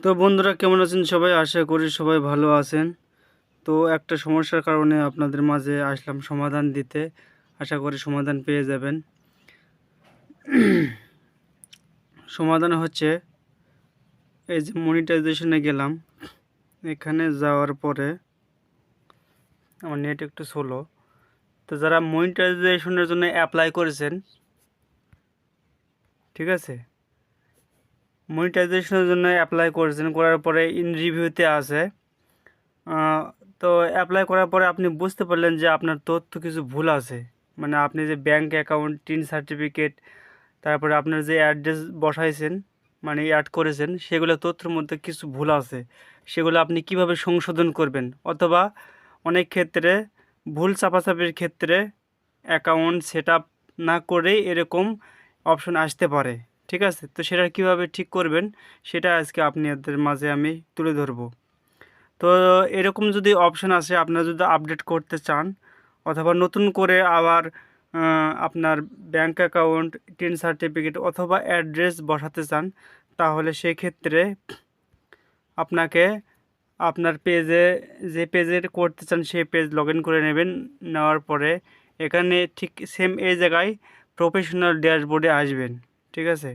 তো বন্ধুরা, কেমন আছেন সবাই? আশা করি সবাই ভালো আছেন। তো একটা সমস্যার কারণে আপনাদের মাঝে আসলাম সমাধান দিতে। আশা করি সমাধান পেয়ে যাবেন। সমাধান হচ্ছে, এই যে মনিটাইজেশনে গেলাম। এখানে যাওয়ার পরে, আমার নেট একটু স্লো তো যারা মনিটাইজেশনের জন্য অ্যাপ্লাই করেছেন, ঠিক আছে? মনিটাইজেশনের জন্য অ্যাপ্লাই করেছেন, করার পরে ইন রিভিউতে আছে। তো অ্যাপ্লাই করার পরে আপনি বুঝতে পারলেন যে আপনার তথ্য কিছু ভুল আছে। মানে আপনি যে ব্যাংক অ্যাকাউন্ট টিন সার্টিফিকেট তারপরে আপনার যে অ্যাড্রেস বসাইছেন মানে অ্যাড করেছেন, সেগুলো তথ্যের মধ্যে কিছু ভুল আছে। সেগুলো আপনি কীভাবে সংশোধন করবেন? অথবা অনেক ক্ষেত্রে ভুল চাপাচাপির ক্ষেত্রে অ্যাকাউন্ট সেট না করেই এরকম অপশন আসতে পারে। ঠিক আছে? তো সেটা কীভাবে ঠিক করবেন, সেটা আজকে আপনাদের মাঝে আমি তুলে ধরবো। তো এরকম যদি অপশন আসে, আপনারা যদি আপডেট করতে চান, অথবা নতুন করে আবার আপনার ব্যাংক অ্যাকাউন্ট টেন সার্টিফিকেট অথবা অ্যাড্রেস বসাতে চান, তাহলে সেক্ষেত্রে আপনাকে আপনার পেজে যে পেজে করতে চান, সেই পেজ লগ করে নেবেন। নেওয়ার পরে এখানে ঠিক সেম এই জায়গায় প্রফেশনাল ড্যাশবোর্ডে আসবেন। ঠিক আছে?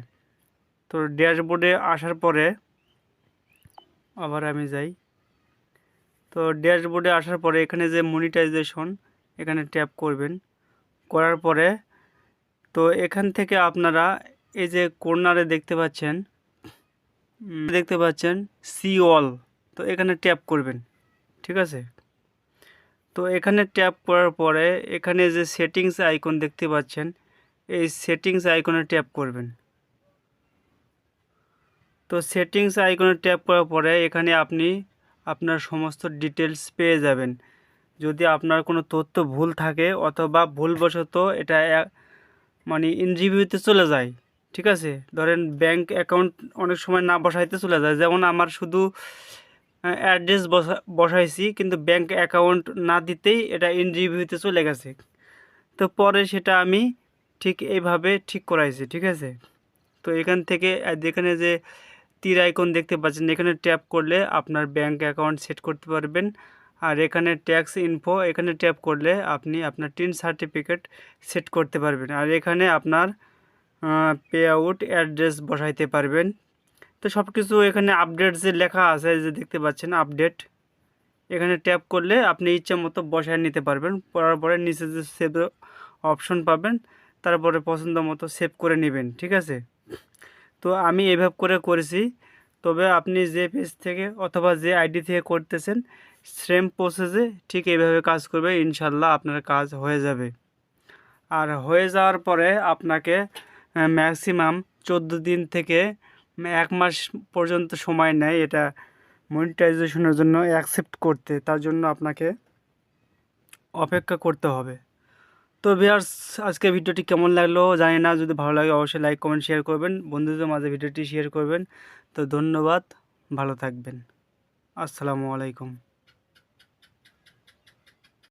তো ড্যাশবোর্ডে আসার পরে আবার আমি যাই। তো ড্যাশবোর্ডে আসার পরে এখানে যে মনিটাইজেশন এখানে ট্যাপ করবেন। করার পরে তো এখান থেকে আপনারা এই যে কর্নারে দেখতে পাচ্ছেন দেখতে পাচ্ছেন সি অল, তো এখানে ট্যাপ করবেন, ঠিক আছে? তো এখানে ট্যাপ করার পরে এখানে যে সেটিংস আইকন দেখতে পাচ্ছেন, এই সেটিংস আইকনে ট্যাপ করবেন। তো সেটিংস আইকনে ট্যাপ করার পরে এখানে আপনি আপনার সমস্ত ডিটেলস পেয়ে যাবেন। যদি আপনার কোনো তথ্য ভুল থাকে অথবা ভুলবশত এটা মানে ইন রিভিউতে চলে যায়, ঠিক আছে? ধরেন ব্যাংক অ্যাকাউন্ট অনেক সময় না বসাইতে চলে যায়। যেমন আমার শুধু অ্যাড্রেস বসা, বসাইছি, কিন্তু ব্যাংক অ্যাকাউন্ট না দিতেই এটা ইন রিভিউতে চলে গেছে। তো পরে সেটা আমি ঠিক এইভাবে ঠিক করাইছি, ঠিক আছে? তো এখান থেকে যেখানে যে তীর আইকন দেখতে পাচ্ছেন। এখানে ট্যাপ করলে আপনার ব্যাংক অ্যাকাউন্ট সেট করতে পারবেন। আর এখানে ট্যাক্স ইনফো এখানে ট্যাপ করলে আপনি আপনার টিন সার্টিফিকেট সেট করতে পারবেন। আর এখানে আপনার পে আউট অ্যাড্রেস বসাইতে পারবেন। তো সব কিছু এখানে আপডেট যে লেখা আছে যে দেখতে পাচ্ছেন আপডেট এখানে ট্যাপ করলে আপনি ইচ্ছা মতো বসায় নিতে পারবেন। পড়ার পরে নিচে যে সেভ অপশন পাবেন, তারপরে পছন্দ মতো সেভ করে নেবেন, ঠিক আছে? তো আমি এভাবে করে করেছি। তবে আপনি যে পেজ থেকে অথবা যে আইডি থেকে করতেছেন সেম প্রসেসে ঠিক এইভাবে কাজ করবে ইনশাল্লাহ আপনার কাজ হয়ে যাবে। আর হয়ে যাওয়ার পরে আপনাকে ম্যাক্সিমাম চোদ্দ দিন থেকে এক মাস পর্যন্ত সময় নেয় এটা মনিটাইজেশনের জন্য অ্যাকসেপ্ট করতে। তার জন্য আপনাকে অপেক্ষা করতে হবে। তো ভিয়ার্স আজকে ভিডিওটি কেমন লাগল জানি না, যদি ভালো লাগে অবশ্যই লাইক, কমেন্ট শেয়ার করবেন। বন্ধুদের মাঝে ভিডিওটি শেয়ার করবেন। তো ধন্যবাদ, ভালো থাকবেন। আসসালামু আলাইকুম।